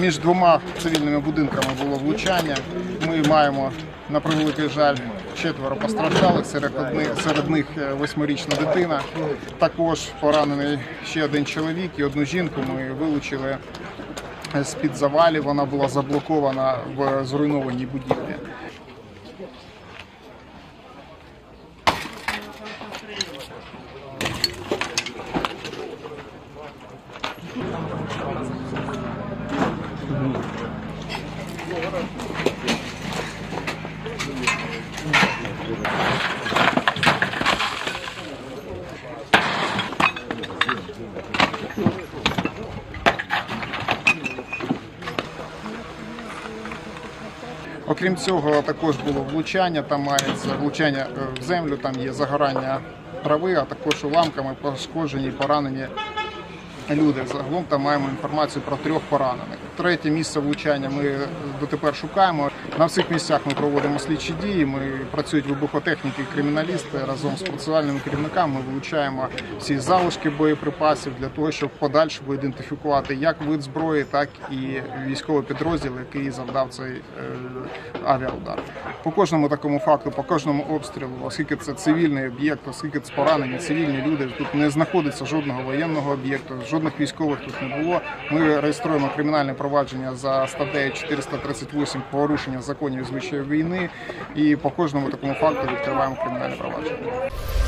Між двома цивільними будинками було влучання. Ми маємо на превеликий жаль четверо постраждалих, серед них, серед них е, восьмирічна дитина. Також поранений ще один чоловік і одну жінку. Ми вилучили з-під завалів. Вона була заблокована в зруйнованій будівлі. Окрім цього, також було влучання. Там мається влучання е, в землю, там є загорання трави, а також уламками пошкоджені, поранені люди. Загалом там маємо інформацію про трьох поранених. Третє місце влучання ми дотепер шукаємо. На всіх місцях ми проводимо слідчі дії. Ми працюють вибухотехніки, і криміналісти разом з процесуальними керівниками. Ми вилучаємо всі залишки боєприпасів для того, щоб подальшому ідентифікувати як вид зброї, так і військовий підрозділ, який завдав цей е, авіаудар. По кожному такому факту, по кожному обстрілу, оскільки це цивільний об'єкт, оскільки це поранені цивільні люди, тут не знаходиться жодного воєнного об'єкту, жодних військових тут не було. Ми реєструємо кримінальне провадження за статтею 438 порушення законів і війни, і по кожному такому факту відкриваємо кримінальне провадження.